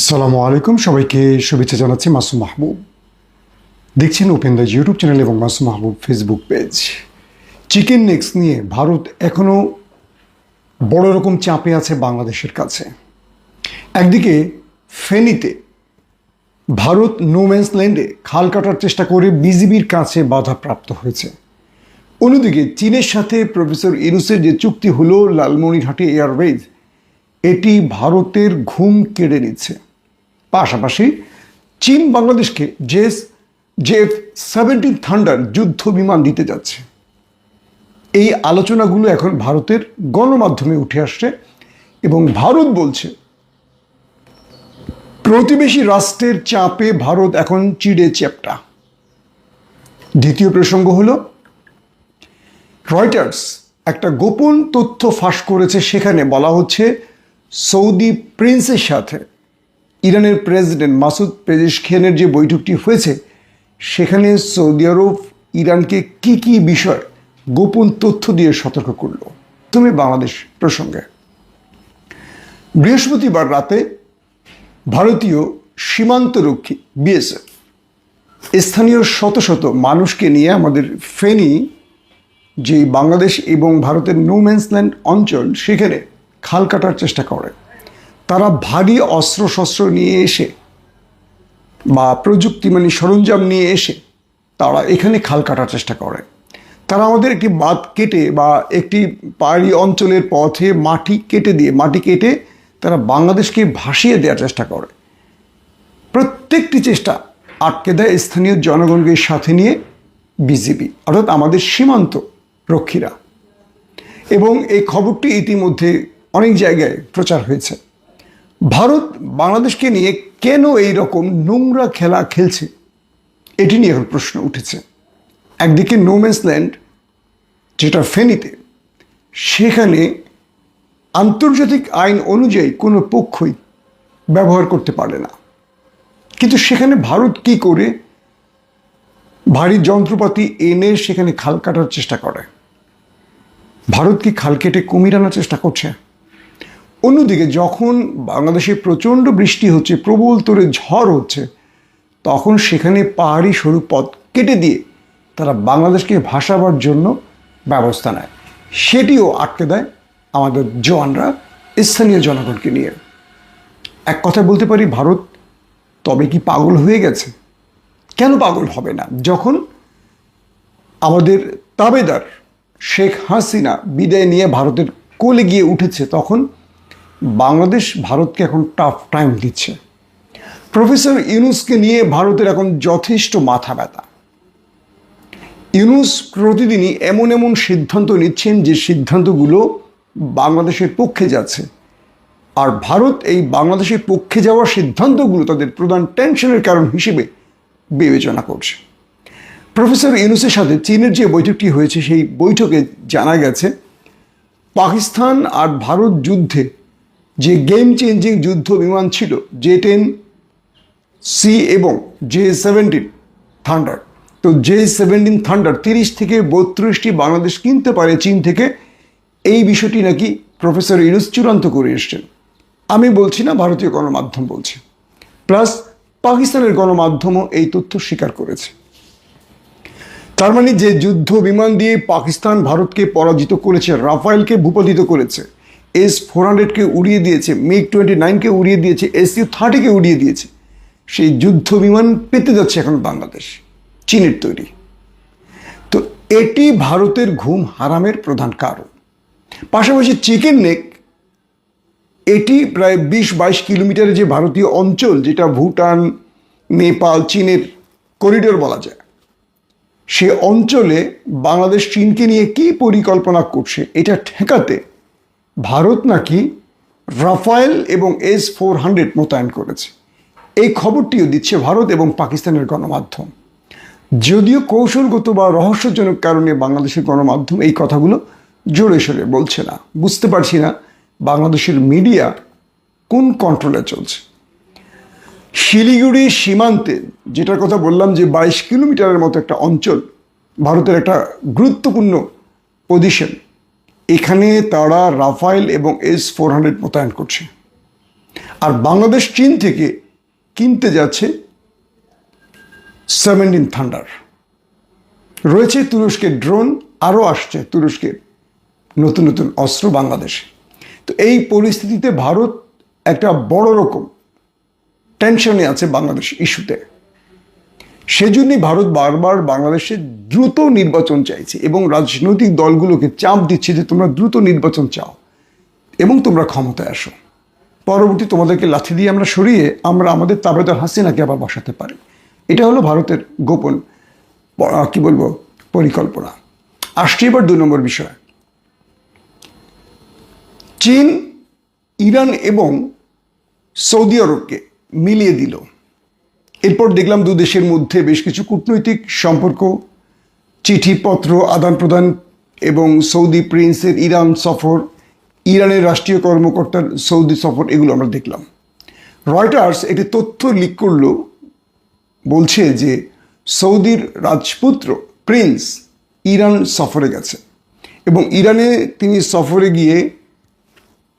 আসসালামু আলাইকুম। সবাইকে শুভেচ্ছা জানাচ্ছি মাসুম মাহবুব। দেখছেন ওপেন দ্য ইউটিউব চ্যানেল এবং Masum Mahbub Facebook page. Chicken necks নিয়ে ভারত এখনও বড় রকম চাপে আছে বাংলাদেশের কাছে। একদিকে ফেনীতে ভারত নোম্যান্স ল্যান্ডে খাল কাটার চেষ্টা করে বিজিবির কাছে বাধাপ্রাপ্ত হয়েছে। অন্যদিকে চীনের সাথে প্রফেসর ইনুসের যে চুক্তি হলো লালমনিরহাটে এয়ারওয়েজ এটি ভারতের ঘুম কেড়ে নিচ্ছে। পাশাপাশি চীন বাংলাদেশকে জেস, জেফ সেভেন্টিন থান্ডার যুদ্ধ বিমান দিতে যাচ্ছে। এই আলোচনাগুলো এখন ভারতের গণমাধ্যমে উঠে আসছে এবং ভারত বলছে, প্রতিবেশী রাষ্ট্রের চাপে ভারত এখন চিড়ে চ্যাপটা। দ্বিতীয় প্রসঙ্গ হল, রয়টার্স একটা গোপন তথ্য ফাঁস করেছে সেখানে বলা হচ্ছে সৌদি প্রিন্সের সাথে। ইরানের প্রেসিডেন্ট মাসুদ পেজেশখিয়ানের যে বৈঠকটি হয়েছে, সেখানে সৌদি আরব ইরানকে কি কি বিষয় গোপন তথ্য দিয়ে সতর্ক করল? তুমি বাংলাদেশ প্রসঙ্গে। বৃহস্পতিবার রাতে ভারতীয় সীমান্তরক্ষী বিএসএফ স্থানীয় শত শত মানুষকে নিয়ে আমাদের ফেনী যে বাংলাদেশ এবং ভারতের নোম্যান্সল্যান্ড অঞ্চল, সেখানে খাল কাটার চেষ্টা করে। তারা ভারী অস্ত্রশস্ত্র নিয়ে এসে বা প্রযুক্তি মানে সরঞ্জাম নিয়ে এসে তারা এখানে খাল কাটার চেষ্টা করে। তারা আমাদের একটি বাঁধ কেটে বা একটি পাহাড়ি অঞ্চলের পথে মাটি কেটে দিয়ে, মাটি কেটে তারা বাংলাদেশকে ভাসিয়ে দেওয়ার চেষ্টা করে। প্রত্যেকটি চেষ্টা আটকে দেয় স্থানীয় জনগণকে সাথে নিয়ে বিজেপি অর্থাৎ আমাদের সীমান্ত রক্ষীরা। এবং এই খবরটি ইতিমধ্যে অনেক জায়গায় প্রচার হয়েছে। ভারত বাংলাদেশকে নিয়ে কেন এই রকম নোংরা খেলা খেলছে? এটি নিয়ে এখন প্রশ্ন উঠেছে। একদিকে নোম্যান্স ল্যান্ড যেটা ফেনীতে, সেখানে আন্তর্জাতিক আইন অনুযায়ী কোনো পক্ষই ব্যবহার করতে পারে না। কিন্তু সেখানে ভারত কি করে ভারী যন্ত্রপাতি এনে সেখানে খাল কাটার চেষ্টা করে? ভারত কি খাল কেটে কুমির আনার চেষ্টা করছে? অন্যদিকে যখন বাংলাদেশে প্রচণ্ড বৃষ্টি হচ্ছে, প্রবল তোরে ঝড় হচ্ছে, তখন সেখানে পাহাড়ি সরু পথ কেটে দিয়ে তারা বাংলাদেশকে ভাসাবার জন্য ব্যবস্থা নেয়। সেটিও আটকে দেয় আমাদের জওয়ানরা, স্থানীয় জনগণকে নিয়ে। এক কথা বলতে পারি, ভারত তবে কি পাগল হয়ে গেছে? কেন পাগল হবে না? যখন আমাদের তাবেদার শেখ হাসিনা বিদায় নিয়ে ভারতের কোলে গিয়ে উঠেছে, তখন বাংলাদেশ ভারতকে এখন টাফ টাইম দিচ্ছে। প্রফেসর ইউনুসকে নিয়ে ভারতের এখন যথেষ্ট মাথা ব্যথা। ইউনুস প্রতিদিনই এমন এমন সিদ্ধান্ত নিচ্ছেন যে সিদ্ধান্তগুলো বাংলাদেশের পক্ষে যাচ্ছে। আর ভারত এই বাংলাদেশের পক্ষে যাওয়ার সিদ্ধান্তগুলো তাদের প্রধান টেনশনের কারণ হিসেবে বিবেচনা করছে। প্রফেসর ইউনুসের সাথে চীনের যে বৈঠকটি হয়েছে, সেই বৈঠকে জানা গেছে, পাকিস্তান আর ভারত যুদ্ধে যে গেম চেঞ্জিং যুদ্ধ বিমান ছিল জে টেন সি এবং জে সেভেন্টিন থান্ডার তো জে সেভেন্টিন থান্ডার তিরিশ থেকে বত্রিশটি বাংলাদেশ কিনতে পারে চীন থেকে, এই বিষয়টি নাকি প্রফেসর ইউনুস চূড়ান্ত করে এসছেন। আমি বলছি না, ভারতীয় গণমাধ্যম বলছে। প্লাস পাকিস্তানের গণমাধ্যমও এই তথ্য স্বীকার করেছে। তার মানে যে যুদ্ধ বিমান দিয়ে পাকিস্তান ভারতকে পরাজিত করেছে, রাফায়েলকে ভূপাতিত করেছে এস ফোর হান্ড্রেডকে উড়িয়ে দিয়েছে মিগ টোয়েন্টি নাইনকে উড়িয়ে দিয়েছে এস ইউ থার্টিকে উড়িয়ে দিয়েছে। সেই যুদ্ধ বিমান পেতে যাচ্ছে এখন বাংলাদেশ, চীনের তৈরি। তো এটি ভারতের ঘুম হারামের প্রধান কারণ। পাশাপাশি চিকেন নেক, এটি প্রায় বিশ বাইশ কিলোমিটারের যে ভারতীয় অঞ্চল, যেটা ভুটান, নেপাল, চীনের করিডোর বলা যায়, সে অঞ্চলে বাংলাদেশ চীনকে নিয়ে কি পরিকল্পনা করছে, এটা ঠেকাতে ভারত নাকি রাফায়েল এবং এস ফোর হান্ড্রেড মোতায়েন করেছে। এই খবরটিও দিচ্ছে ভারত এবং পাকিস্তানের গণমাধ্যম। যদিও কৌশলগত বা রহস্যজনক কারণে বাংলাদেশের গণমাধ্যম এই কথাগুলো জোরে সোরে বলছে না। বুঝতে পারছি না বাংলাদেশের মিডিয়া কোন কন্ট্রোলে চলছে। শিলিগুড়ি সীমান্তে, যেটার কথা বললাম যে বাইশ কিলোমিটারের মতো একটা অঞ্চল, ভারতের একটা গুরুত্বপূর্ণ পজিশন এখানে তারা রাফাইল এবং এস ফোর হান্ড্রেড মোতায়েন করছে। আর বাংলাদেশ চীন থেকে কিনতে যাচ্ছে সেভেন্টিন থান্ডার। রয়েছে তুরস্কের ড্রোন, আরও আসছে তুরস্কের নতুন নতুন অস্ত্র বাংলাদেশে। তো এই পরিস্থিতিতে ভারত একটা বড় রকম টেনশনে আছে বাংলাদেশ ইস্যুতে সেজন্যই ভারত বারবার বাংলাদেশে দ্রুত নির্বাচন চাইছে এবং রাজনৈতিক দলগুলোকে চাপ দিচ্ছে যে তোমরা দ্রুত নির্বাচন চাও এবং তোমরা ক্ষমতায় আসো। পরবর্তী তোমাদেরকে লাথি দিয়ে আমরা সরিয়ে আমরা আমাদের তাবেদার হাসিনাকে আবার বসাতে পারি। এটা হলো ভারতের গোপন কি বলব, পরিকল্পনা। আসছি এবার দুই নম্বর বিষয়। চীন, ইরান এবং সৌদি আরবকে মিলিয়ে দিল। এরপর দেখলাম দু দেশের মধ্যে বেশ কিছু কূটনৈতিক সম্পর্ক, চিঠিপত্র আদান প্রদান এবং সৌদি প্রিন্সের ইরান সফর, ইরানের রাষ্ট্রীয় কর্মকর্তার সৌদি সফর, এগুলো আমরা দেখলাম। রয়টার্স একটি তথ্য লিক করল, বলছে যে সৌদির রাজপুত্র প্রিন্স ইরান সফরে গেছে এবং ইরানে তিনি সফরে গিয়ে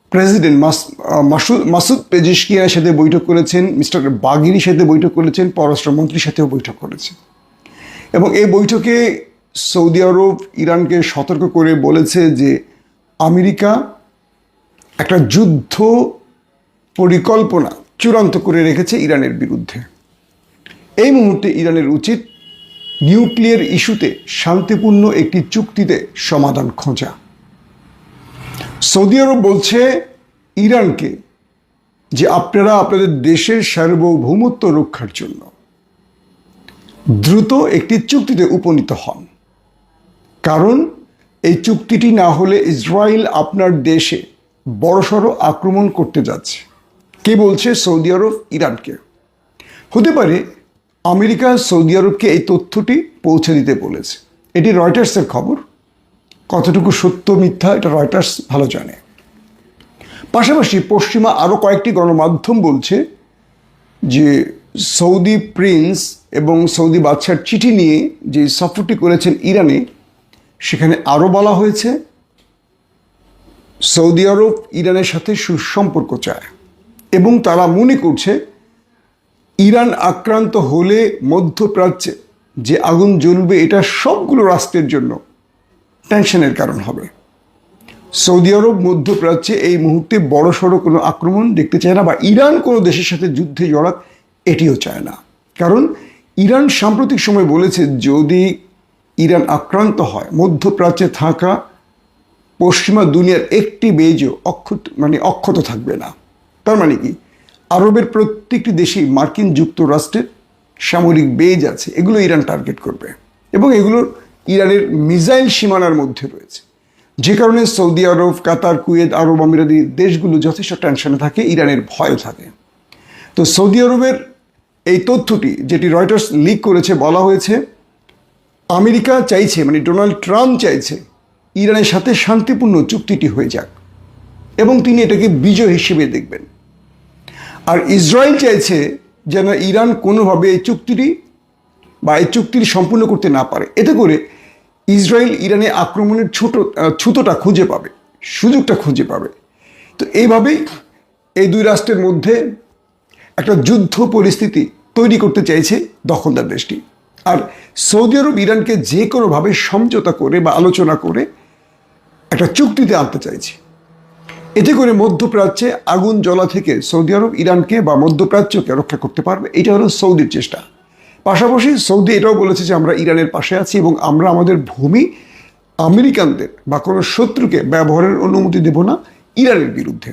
প্রেসিডেন্ট মাস- মাসুদ মাসুদ পেজিশকিয়ার সাথে বৈঠক করেছেন, মিস্টার বাগিরির সাথে বৈঠক করেছেন, পররাষ্ট্রমন্ত্রীর সাথেও বৈঠক করেছেন। এবং এই বৈঠকে সৌদি আরব ইরানকে সতর্ক করে বলেছে যে আমেরিকা একটা যুদ্ধ পরিকল্পনা চূড়ান্ত করে রেখেছে ইরানের বিরুদ্ধে। এই মুহূর্তে ইরানের উচিত নিউক্লিয়ার ইস্যুতে শান্তিপূর্ণ একটি চুক্তিতে সমাধান খোঁজা। সৌদি আরব বলছে ইরানকে যে আপনারা আপনাদের দেশের সার্বভৌমত্ব রক্ষার জন্য দ্রুত একটি চুক্তিতে উপনীত হন। কারণ এই চুক্তিটি না হলে ইসরায়েল আপনার দেশে বড়সড় আক্রমণ করতে যাচ্ছে। কে বলছে? সৌদি আরব, ইরানকে। হতে পারে আমেরিকা সৌদি আরবকে এই তথ্যটি পৌঁছে দিতে বলেছে। এটি রয়টার্সের খবর। কতটুকু সত্য মিথ্যা এটা রয়টার্স ভালো জানে। পাশাপাশি পশ্চিমা আরও কয়েকটি গণমাধ্যম বলছে যে সৌদি প্রিন্স এবং সৌদি বাদশার চিঠি নিয়ে যে সফরটি করেছেন ইরানে, সেখানে আরও বলা হয়েছে, সৌদি আরব ইরানের সাথে সুসম্পর্ক চায় এবং তারা মনে করছে ইরান আক্রান্ত হলে মধ্যপ্রাচ্যে যে আগুন জ্বলবে এটা সবগুলো রাষ্ট্রের জন্য টেনশনের কারণ হবে। সৌদি আরব, মধ্যপ্রাচ্যে এই মুহূর্তে বড়সড় কোনো আক্রমণ দেখতে চায় না বা ইরান কোনো দেশের সাথে যুদ্ধে জড়াক এটিও চায় না। কারণ ইরান সাম্প্রতিক সময় বলেছে, যদি ইরান আক্রান্ত হয়, মধ্যপ্রাচ্যে থাকা পশ্চিমা দুনিয়ার একটি বেজও অক্ষত মানে অক্ষত থাকবে না। তার মানে কি? আরবের প্রত্যেকটি দেশেই মার্কিন যুক্তরাষ্ট্রের সামরিক বেজ আছে, এগুলো ইরান টার্গেট করবে। এবং এগুলো ইরানের মিজাইল সীমানার মধ্যে রয়েছে। যে কারণে সৌদি আরব, কাতার, কুয়েত, আরব আমিরাদি দেশগুলো যথেষ্ট টেনশনে থাকে, ইরানের ভয়ও থাকে। তো সৌদি আরবের এই তথ্যটি, যেটি রয়টার্স লিক করেছে, বলা হয়েছে, আমেরিকা চাইছে মানে ডোনাল্ড ট্রাম্প চাইছে, ইরানের সাথে শান্তিপূর্ণ চুক্তিটি হয়ে যাক। এবং তিনি এটাকে বিজয় হিসেবে দেখবেন। আর ইসরায়েল চাইছে যেন ইরান কোনোভাবে এই চুক্তিটি বা এই চুক্তিটি সম্পূর্ণ করতে না পারে। এতে করে ইসরায়েল ইরানে আক্রমণের ছোট ছুতোটা খুঁজে পাবে, সুযোগটা খুঁজে পাবে। তো এইভাবেই এই দুই রাষ্ট্রের মধ্যে একটা যুদ্ধ পরিস্থিতি তৈরি করতে চাইছে দখলদার দেশটি। আর সৌদি আরব ইরানকে যে কোনোভাবে সমঝোতা করে বা আলোচনা করে একটা চুক্তিতে আনতে চাইছে। এতে করে মধ্যপ্রাচ্যে আগুন জ্বলা থেকে সৌদি আরব ইরানকে বা মধ্যপ্রাচ্যকে রক্ষা করতে পারবে, এটা হলো সৌদির চেষ্টা। পাশাপাশি সৌদি এটাও বলেছে যে আমরা ইরানের পাশে আছি এবং আমরা আমাদের ভূমি আমেরিকানদের বা কোনো শত্রুকে ব্যবহারের অনুমতি দেব না ইরানের বিরুদ্ধে।